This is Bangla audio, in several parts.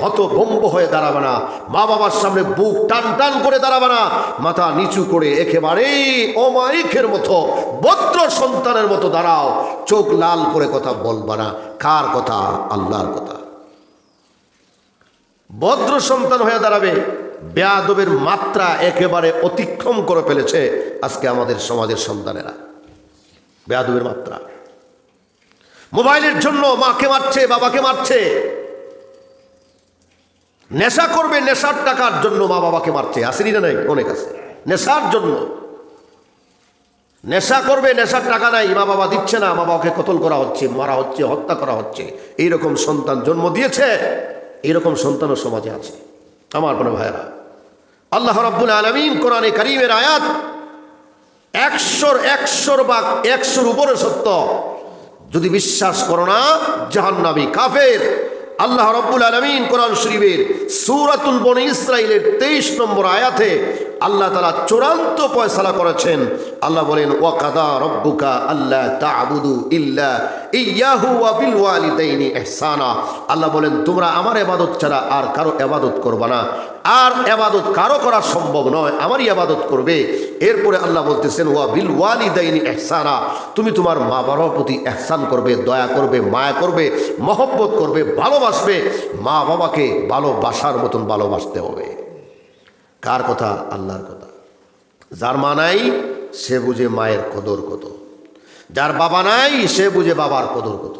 হতভম্ব হয়ে দাঁড়াবে না। মা বাবার সামনে বুক টান টান করে দাঁড়াবে না। মাথা নিচু করে একেবারেই অমায়িকের মতো, ভদ্র সন্তানের মতো দাঁড়াও। চোখ লাল করে কথা বলবা না। কার কথা? আল্লাহর কথা। ভদ্র সন্তান হয়ে দাঁড়াবে। বেয়াদবের মাত্রা একেবারে অতিক্রম করে ফেলেছে আজকে আমাদের সমাজের সন্তানেরা। বেয়াদবের মাত্রা। মোবাইলের জন্য মাকে মারছে, বাবাকে মারছে। নেশা করবে নেশার টাকার জন্য মা বাবাকে মারছে, আসেনি না নাই? অনেক আছে। নেশার জন্য। নেশা করবে, নেশার টাকা নাই, মা বাবা দিচ্ছে না, মা বাবাকে কতল করা হচ্ছে, মারা হচ্ছে, হত্যা করা হচ্ছে। এইরকম সন্তান জন্ম দিয়েছে, এইরকম সন্তানও সমাজে আছে। আমার কোনো ভাইরা আল্লাহ রাব্বুল আলমিন কোরআনে করিমের আয়াত একশোর একশোর বা একশোর উপরে সত্য। যদি বিশ্বাস করো না জাহান্নাবি কাফের। আল্লাহ রব্বুল আলমিন কোরআন শরীফের সুরাতুল বনে ইসরাইলের তেইশ নম্বর আয়াতে আল্লাহ তালা চূড়ান্ত ফয়সালা করেছেন। আল্লাহ বলেন, ওয়াকাদা রব্বুকা আল্লাহ তাবুদু ইল্লা ইয়াহু ওয়া বিল ওয়ালিদাইনি ইহসানা। আল্লাহ বলেন, তোমরা আমার এবাদত ছাড়া আর কারও এবাদত করবে না। আর এবাদত কারও করা সম্ভব নয়, আমারই আবাদত করবে। এরপরে আল্লাহ বলতেছেন, ওয়া বিল ওয়ালি ওয়ালিদাইনি ইহসানা। তুমি তোমার মা বাবার প্রতি এহসান করবে, দয়া করবে, মায়া করবে, মহব্বত করবে, ভালোবাসবে। মা বাবাকে ভালোবাসার মতন ভালোবাসতে হবে। কার কথা? আল্লাহর কথা। যার মা নাই, সে বুঝে মায়ের কদর কত। যার বাবা নাই, সে বুঝে বাবার কদর কত।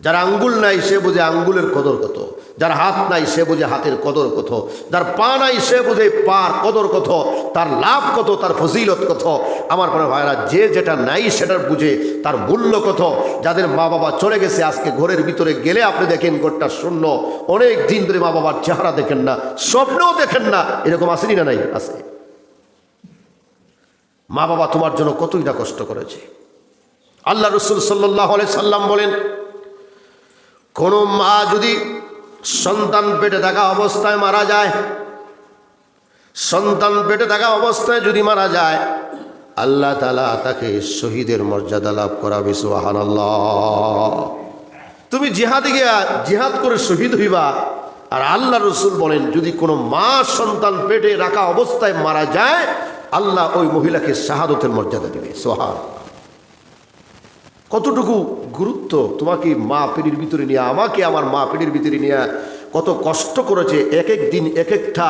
যার আঙ্গুল নাই, সে বুঝে আঙ্গুলের কদর কত। যার হাত নাই সে বুঝে হাতের কদর কত, যার পা নাই সে বুঝে পার কদর কত, তার লাভ কত, তার ফজিলত কত। আমার মনে ভাইরা যে যেটা নাই সেটার বুঝে তার মূল্য কত। যাদের মা বাবা চলে গেছে, আজকে ঘরের ভিতরে গেলে আপনি দেখেন ঘরটা শূন্য। অনেক দিন ধরে মা বাবার চেহারা দেখেন না, স্বপ্নেও দেখেন না। এরকম আসেনি না নাই আছে মা বাবা তোমার জন্য কতই না কষ্ট করেছে। আল্লাহ রসুল সাল্লাহ সাল্লাম বলেন, কোনো মা যদি সন্তান পেটে থাকা অবস্থায় মারা যায়। সন্তান পেটে থাকা অবস্থায় যদি মারা যায়, আল্লাহ তালা তাকে শহীদের মর্যাদা লাভ করাবে সুহান তুমি জিহাদে গিয়া জিহাদ করে শহীদ হইবা, আর আল্লাহ রসুল বলেন, যদি কোনো মা সন্তান পেটে রাখা অবস্থায় মারা যায়, আল্লাহ ওই মহিলাকে শাহাদতের মর্যাদা দেবে সোহান কতটুকু গুরুত্ব তোমাকে মা পেড়ির ভিতরে নিয়ে, আমাকে আমার মা পেড়ির ভিতরে নিয়ে কত কষ্ট করেছে, এক এক দিন, এক একটা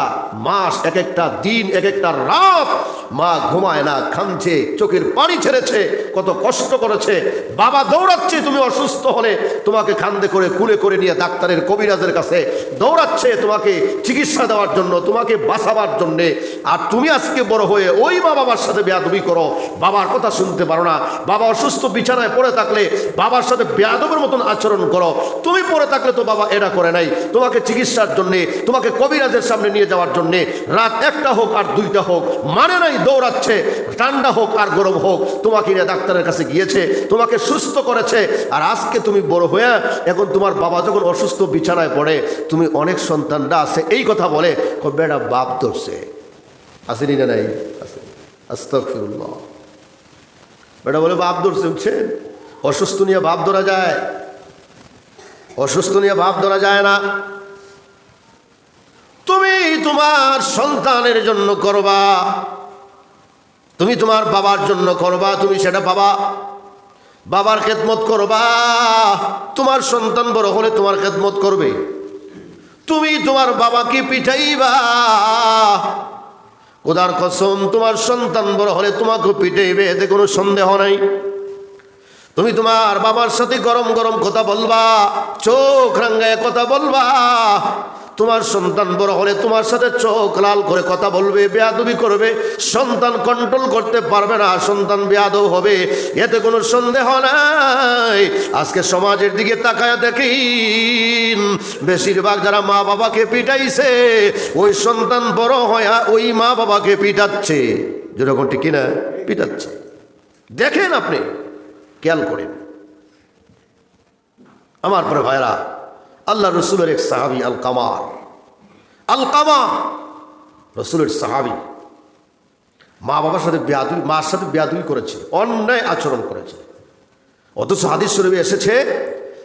মাস, এক একটা দিন, এক একটা রাত মা ঘুমায় না খামছে চোখের পানি ছেড়েছে, কত কষ্ট করেছে। বাবা দৌড়াচ্ছে, তুমি অসুস্থ হলে তোমাকে খান্দে করে, কুলে করে নিয়ে ডাক্তারের কবিরাজের কাছে দৌড়াচ্ছে তোমাকে চিকিৎসা দেওয়ার জন্য, তোমাকে বাঁচাবার জন্যে। আর তুমি আজকে বড় হয়ে ওই মা বাবার সাথে বেয়াদবি করো। বাবার কথা শুনতে পারো না। বাবা অসুস্থ, বিছানায় পড়ে থাকলে বাবার সাথে বেয়াদবের মতন আচরণ করো। তুমি পড়ে থাকলে তো বাবা এটা করে নাই। তোমাকে চিকিৎসার জন্যে, তোমাকে কবিরাজের সামনে নিয়ে যাওয়ার জন্যে রাত একটা হোক আর দুইটা হোক মানে নাই দৌড়াচ্ছে। ঠান্ডা হোক আর গরম হোক, তোমাকে নিয়ে ডাক্তারের কাছে গিয়েছে, তোমাকে সুস্থ করেছে। আর আজকে তুমি বড় হয়ে এখন তোমার বাবা যখন অসুস্থ বিছানায় পড়ে, তুমি অনেক সন্তানরা আছে, এই কথা বলে বেটা বাপ ধরছে? আসেনি না নাই? আছে আস্তফিরুল্লাহ বেটা বলে, বাপ ধরছে, বুঝছেন? অসুস্থ নিয়ে বাপ ধরা যায়। অসুস্থ নিয়ে বাপ ধরা যায় না। তুমি তোমার সন্তানের জন্য করবা। তুমি তোমার বাবার জন্য করবা তুমি সেটা বাবা বাবার খেদমত করবা তোমার সন্তান বড় হলে তোমার খেদমত করবে। তুমি তোমার বাবাকে পিঠাইবা। কোদার কসম, তোমার সন্তান বড় হলে তোমাকে পিটাইবে, এতে কোনো সন্দেহ নাই। তুমি তোমার বাবার সাথে গরম গরম কথা বলবা, চোখ রাঙ্গায় কথা বলবা। তোমার সন্তান বড় হলে তোমার সাথে চোখ লাল করে কথা বলবে, বেয়াদবি করবে, সন্তান কন্ট্রোল করতে পারবে না, সন্তান বেয়াদব হবে, এতে কোনো সন্দেহ নাই। আজকে সমাজের দিকে তাকায় দেখি বেশিরভাগ যারা মা বাবাকে পিটাইছে, ওই সন্তান বড় হয়া ওই মা বাবাকে পিটাচ্ছে। যেরকম ঠিক কিনা? পিটাচ্ছে। দেখেন আপনি, খেয়াল করেন। আমার পরে ভাইরা আল্লাহ রসুলের এক সাহাবি আল কামার আল কামা রসুলের সাহাবি। মা বাবার সাথে বেয়াদুই মার সাথে বেয়াদুই করেছে, অন্যায় আচরণ করেছে। অথচ হাদিস শরীফে এসেছে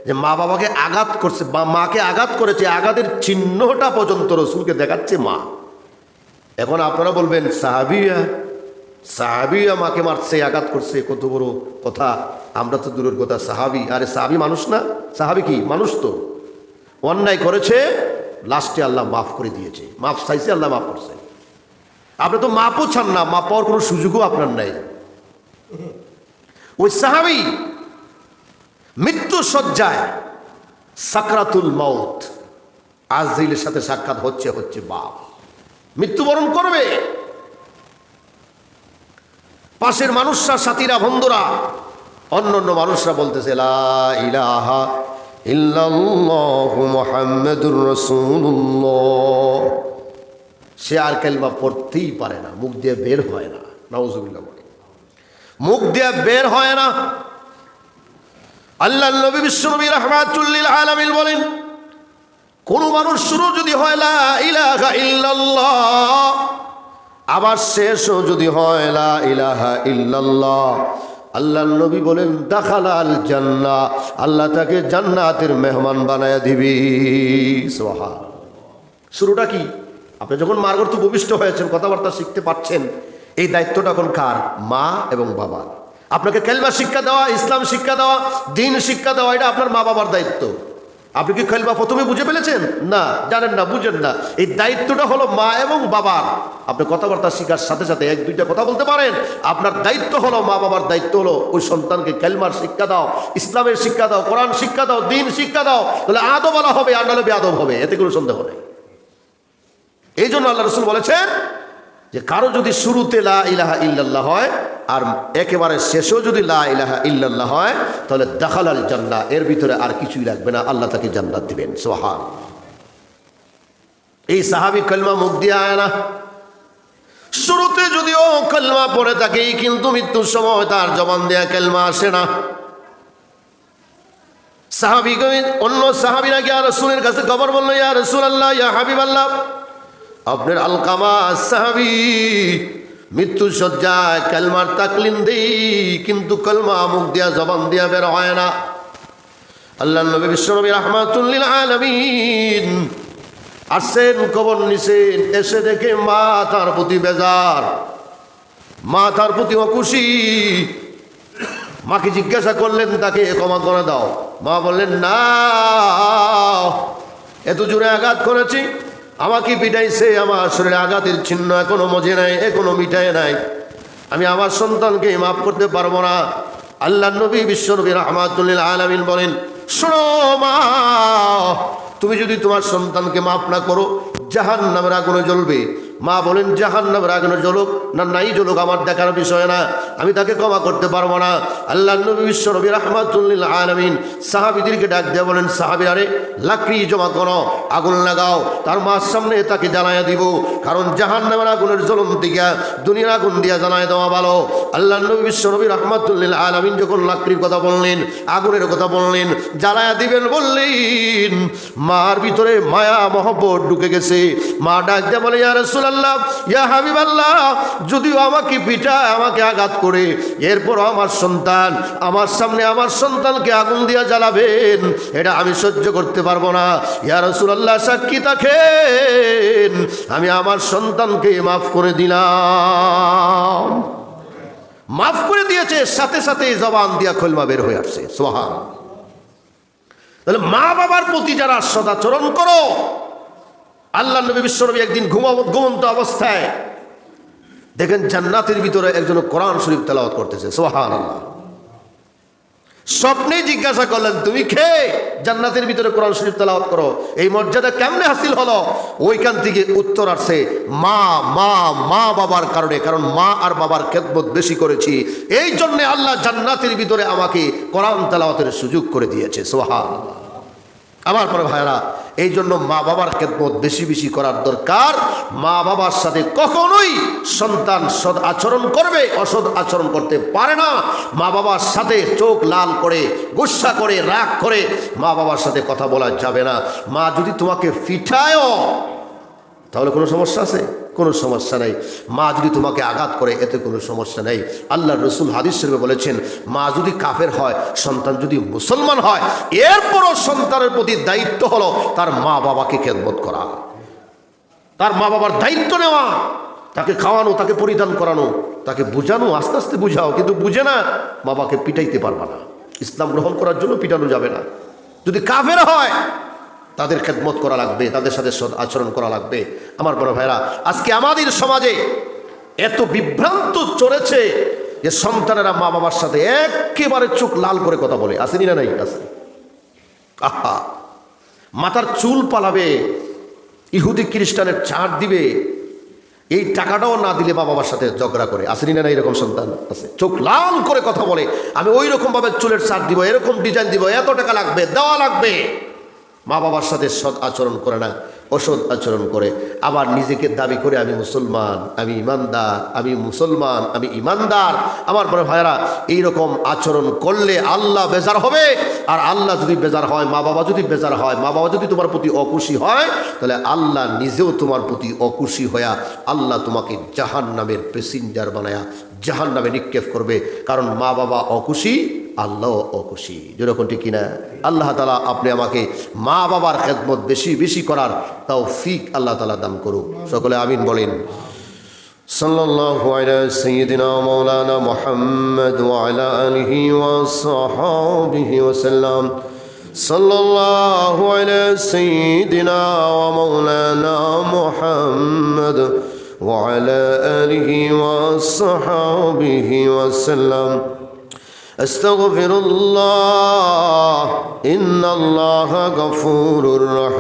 যে মা বাবাকে আঘাত করছে, বা মাকে আঘাত করেছে, আঘাতের চিহ্নটা পর্যন্ত রসুলকে দেখাচ্ছে মা। এখন আপনারা বলবেন, সাহাবিয়া সাহাবিয়া মাকে মারছে, আঘাত করছে কত বড় কথা, আমরা তো দূরের কথা, সাহাবি। আরে সাহাবি মানুষ না, সাহাবি কি? মানুষ তো। অন্যায় করেছে লাস্টে আল্লাহ মাফ করে দিয়েছে। মাফ চাইছে, আল্লাহ মাফ করছে। আপনি তো মাপও চান না, মাপ পাওয়ার কোনো সুযোগও আপনার নাই। ওই সাহাবি মৃত্যু সজ্জায় সাকরাতুল মৌত আজরাইলের সাথে সাক্ষাৎ হচ্ছে হচ্ছে বাপ। মৃত্যুবরণ করবে। পাশের মানুষরা, সাথীরা, বন্ধুরা অন্য অন্য মানুষরা বলতেছে, লা ইলাহা ইল্লাল্লাহু মুহাম্মাদুর রাসূলুল্লাহ। সে আর কালমা পড়তেই পারে না, মুখ দিয়ে বের হয় না, নাউজুবিল্লাহ বলে। মুখ দিয়ে বের হয় না। আল্লাহ নবী বিশ্বনবী রহমাতুল্লিল আলামিন বলেন, কোন মানুষ শুরু যদি হয় লা ইলাহা ইল্লাল্লাহ, আবার শেষও যদি হয় লা ইলাহা ইল্লাল্লাহ আল্লাহ নবী বলেন দাখালাল জান্না আল্লাহ তাকে জান্নাতের মেহমান বানায়া দিবি। সোহা শুরুটা কি? আপনি যখন মার্গর্থ ভূমিষ্ঠ হয়েছেন, কথাবার্তা শিখতে পারছেন, এই দায়িত্বটা এখন কার? মা এবং বাবা আপনাকে খেলবা শিক্ষা দেওয়া, ইসলাম শিক্ষা দেওয়া, দিন শিক্ষা দেওয়া, এটা আপনার মা বাবার দায়িত্ব। আপনি কি খেলবা প্রথমে বুঝে ফেলেছেন? না, জানেন না, বুঝেন না। এই দায়িত্বটা হলো মা এবং বাবার। আপনি কথাবার্তা শিখার সাথে সাথে এক, দুইটা কথা বলতে পারেন। আপনার দায়িত্ব হলো মা বাবার দায়িত্ব হলো ওই সন্তানকে খেলমার শিক্ষা দাও, ইসলামের শিক্ষা দাও, কোরআন শিক্ষা দাও, দিন শিক্ষা দাও। তাহলে আদব বলা হবে, আর নাহলে বেআদব হবে, এতে কোনো সন্দেহ নেই। এই জন্য আল্লাহ রসুল বলেছেন যে, কারও যদি শুরুতে লা ইলাহা ইল্লাল্লাহ হয় আর একেবারে শেষেও যদি লা ইলাহা ইল্লাল্লাহ হয়, তাহলে দেখাল আল জান্না, এর ভিতরে আর কিছুই লাগবে না, আল্লাহ তাকে জান্নাত দিবেন সোহান এই সাহাবি কলমা মুখ দিয়ে আয় না। শুরুতে যদিও কলমা পড়ে থাকে কিন্তু মৃত্যুর সময় তার জবান দেয়া কলমা আসে না। সাহাবি অন্য সাহাবিরা গিয়া রসুলের কাছে খবর বলল, ইয়া রসুল আল্লাহ ইয়া হাবিব আল্লাহ আপনার আলকামা সাহাবি মৃত্যু সজ্জায় কালমার তাকলিন দেই, কিন্তু কলমা মুখ দিয়া, জবান দিয়া বের হয় না। আল্লাহ নবী বিশ্বনবী রহমাতুল্লিল আলমিন আসছেন, কবর নিছেন, এসে দেখে মা তার প্রতি বেজার। মা তার প্রতি অখুশি মাকে জিজ্ঞাসা করলেন, তাকে ক্ষমা করে দাও। মা বললেন, না, এত জোরে আঘাত করেছি। আমাকে পিটাইছে, আমার শরীরে আঘাতের চিহ্ন এখনও মজে নাই, এখনও মিটায় নাই। আমি আমার সন্তানকে মাফ করতে পারব না। আল্লাহ নবী বিশ্বনবী রহমাতুল্লিল আলামিন বলেন, শোনো মা, তুমি যদি তোমার সন্তানকে মাফ না করো জাহান নামের আগুনে জ্বলবে। মা বলেন জাহান নামের আগুনে জ্বলুক না নাই জ্বলুক আমার দেখার বিষয় না। আমি তাকে ক্ষমা করতে পারব না। আল্লাহ নবী, বিশ্ব নবী রহমাতুল্লিল আলমিন সাহাবিদেরকে ডাক দেওয়া বলেন সাহাবিরারে লাকড়ি জমা করো, আগুন লাগাও, তার মার সামনে তাকে জ্বালাইয়া দিব। কারণ জাহান নামের আগুনের জ্বলন দিকে দুনিয়ার আগুন দিয়া জানায় দেওয়া ভালো। আল্লাহ নবী, বিশ্ব নবী রহমাতুল্লিল আলমিন যখন লাকড়ির কথা বললেন, আগুনের কথা বললেন জ্বালায়া দিবেন বললেন, মার ভিতরে মায়া, মহব্বত ঢুকে গেছে। মা ডাক দিয়ে বলে, ইয়া রাসূলুল্লাহ ইয়া হাবিবাল্লাহ, যদিও আমাকে পিঠায় আমাকে আঘাত করে, এরপর আমার সন্তান, আমার সামনে আমার সন্তানকে আগুন দিয়া জ্বালাবেন, এটা আমি সহ্য করতে পারব না। ইয়া রাসূলুল্লাহ, সাক্ষী থাকেন, আমি আমার সন্তানকে মাফ করে দিলাম। মাফ করে দিয়েছে, সাথে সাথে জবান দিয়া খোলমা বের হয়ে আসছে। সোহান তাহলে মা বাবার প্রতি যারা সদাচরণ করো আল্লাহ নবী বিশ্বনবী একদিন ঘুমাব ঘুমন্ত অবস্থায় দেখেন জান্নাতের ভিতরে একজন কোরআন শরীফ তেলাওয়াত করতেছে সোহান আল্লাহ স্বপ্নে জিজ্ঞাসা করলেন, তুমি খেয়ে জান্নাতের ভিতরে কোরআন শরীফ তেলাওয়াত করো। এই মর্যাদা কেমনে হাসিল হলো? ওইখান থেকে উত্তর আসছে মা মা মা বাবার কারণে, কারণ মা আর বাবার খেদমত বেশি করেছি। এই জন্যে আল্লাহ জান্নাতের ভিতরে আমাকে কোরআন তেলাওয়াতের সুযোগ করে দিয়েছে সোহান আমার পরে ভাইরা এই জন্য মা বাবার খেদমত বেশি বেশি করার দরকার। মা বাবার সাথে কখনোই সন্তান সদ আচরণ করবে, অসৎ আচরণ করতে পারে না। মা বাবার সাথে চোখ লাল করে, গুসা করে, রাগ করে মা বাবার সাথে কথা বলা যাবে না। মা যদি তোমাকে ফিঠায়ও তাহলে কোনো সমস্যা আছে? কোনো সমস্যা নেই। মা যদি তোমাকে আঘাত করে, এতে কোনো সমস্যা নেই। আল্লাহ রসুল হাদিস শরীফে বলেছেন, মা যদি কাফের হয়, সন্তান যদি মুসলমান হয়, এরপরও সন্তানের প্রতি দায়িত্ব হলো তার মা বাবাকে খেদমত করা। তার মা বাবার দায়িত্ব নেওয়া, তাকে খাওয়ানো, তাকে পরিধান করানো, তাকে বুঝানো, আস্তে আস্তে বুঝাও, কিন্তু বুঝে না বাবাকে পিটাইতে পারবা না। ইসলাম গ্রহণ করার জন্য পিটানো যাবে না। যদি কাফের হয় তাদের খেদমত করা লাগবে, তাদের সাথে আচরণ করা লাগবে। আমার বড় ভাইরা, আজকে আমাদের সমাজে এত বিভ্রান্ত চলেছে যে সন্তানেরা মা বাবার সাথে একেবারে চোখ লাল করে কথা বলে। আসেনি না নাই? আছে আহা! মাথার চুল পালাবে, ইহুদি খ্রিস্টানের ছাড় দিবে, এই টাকাটাও না দিলে মা বাবার সাথে ঝগড়া করে। আসেনি না এরকম সন্তান? আছে। চোখ লাল করে কথা বলে, আমি ওই রকম ভাবে চুলের ছাড় দিব, এরকম ডিজাইন দিব, এত টাকা লাগবে, দেওয়া লাগবে। মা বাবার সাথে সৎ আচরণ করে না, অসৎ আচরণ করে। আবার নিজেকে দাবি করে, আমি মুসলমান, আমি ইমানদার, আমি মুসলমান, আমি ইমানদার। আমার বড় ভাইরা এইরকম আচরণ করলে আল্লাহ বেজার হবে। আর আল্লাহ যদি বেজার হয়, মা বাবা যদি বেজার হয়, মা বাবা যদি তোমার প্রতি অখুশি হয়, তাহলে আল্লাহ নিজেও তোমার প্রতি অখুশি হইয়া আল্লাহ তোমাকে জাহান নামের প্যাসেঞ্জার বানায়া জাহান নামে নিক্ষেপ করবে। কারণ মা বাবা অখুশি আল্লাহ অখুশি যেরকম ঠিক কিনা আল্লাহ তালা আপনি আমাকে মা বাবার খেদমত বেশি বেশি করার তাও ফিক আল্লাহ তালা দান করুক সকলে আমিন বলেন صلى الله على سيدنا مولانا محمد وعلى آله وصحابه وسلم صلى الله على سيدنا ومولانا محمد وعلى آله وصحابه وسلم أستغفر الله إن الله غفور رحيم